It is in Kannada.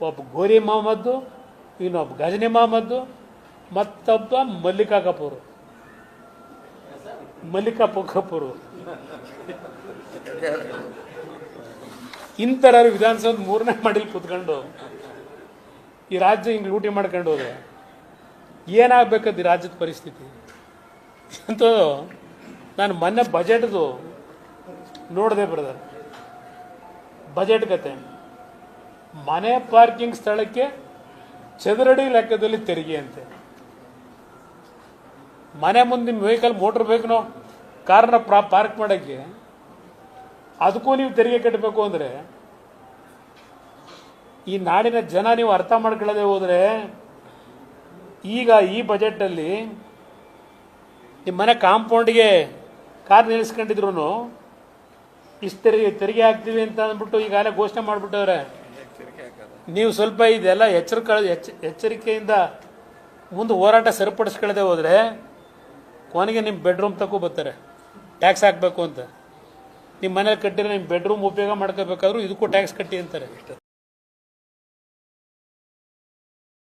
ಒಬ್ಬ ಗೋರಿ ಮೊಹಮ್ಮದ್ದು ಇನ್ನೊಬ್ಬ ಗಜನಿ ಮೊಹಮ್ಮದ್ದು ಮತ್ತೊಬ್ಬ ಮಲ್ಲಿಕಾ ಕಪೂರ್ ಮಲ್ಲಿಕಾ ಕಪೂರ್ ಇಂಥರ ವಿಧಾನಸೌಧ ಮೂರನೇ ಮಾಡಿಲ್ ಕೂತ್ಕೊಂಡು ಈ ರಾಜ್ಯ ಹಿಂಗೆ ಲೂಟಿ ಮಾಡ್ಕೊಂಡು ಹೋದ್ರೆ ಏನಾಗಬೇಕದು ಈ ರಾಜ್ಯದ ಪರಿಸ್ಥಿತಿ? ಅಂತ ನಾನು ಮೊನ್ನೆ ಬಜೆಟ್ದು ನೋಡಿದೆ ಬ್ರದರ್ ಬಜೆಟ್ ಕತೆ ಮನೆ ಪಾರ್ಕಿಂಗ್ ಸ್ಥಳಕ್ಕೆ ಚದರಡಿ ಲೆಕ್ಕದಲ್ಲಿ ತೆರಿಗೆ ಅಂತೆ. ಮನೆ ಮುಂದೆ ನಿಮ್ಮ ವೆಹಿಕಲ್ ಮೋಟ್ರ್ ಬೇಕು ಕಾರ್ನ ಪ್ರಾ ಪಾರ್ಕ್ ಮಾಡೋಕ್ಕೆ ಅದಕ್ಕೂ ನೀವು ತೆರಿಗೆ ಕಟ್ಟಬೇಕು ಅಂದರೆ ಈ ನಾಡಿನ ಜನ ನೀವು ಅರ್ಥ ಮಾಡ್ಕೊಳ್ಳದೆ ಹೋದರೆ ಈಗ ಈ ಬಜೆಟಲ್ಲಿ ನಿಮ್ಮ ಮನೆ ಕಾಂಪೌಂಡ್ಗೆ ಕಾರ್ ನಿಲ್ಲಿಸ್ಕೊಂಡಿದ್ರು ಇಷ್ಟು ತೆರಿಗೆ ತೆರಿಗೆ ಹಾಕ್ತೀವಿ ಅಂತ ಅಂದ್ಬಿಟ್ಟು ಈಗಾಗಲೇ ಘೋಷಣೆ ಮಾಡಿಬಿಟ್ಟವ್ರೆ. ನೀವು ಸ್ವಲ್ಪ ಇದೆಲ್ಲ ಎಚ್ಚರಿಕೆ ಎಚ್ಚ ಎಚ್ಚರಿಕೆಯಿಂದ ಮುಂದೆ ಹೋರಾಟ ಸರಿಪಡಿಸ್ಕೊಳ್ಳದೆ ಹೋದರೆ ಕೊನೆಗೆ ನಿಮ್ಮ ಬೆಡ್ರೂಮ್ ತಕ್ಕೂ ಬರ್ತಾರೆ. ಟ್ಯಾಕ್ಸ್ ಹಾಕಬೇಕು ಅಂತ. ನಿಮ್ಮ ಮನೇಲಿ ಕಟ್ಟಿರೋ ನಿಮ್ಮ ಬೆಡ್ರೂಮ್ ಉಪಯೋಗ ಮಾಡ್ಕೋಬೇಕಾದ್ರೂ ಇದಕ್ಕೂ ಟ್ಯಾಕ್ಸ್ ಕಟ್ಟಿ ಅಂತಾರೆ.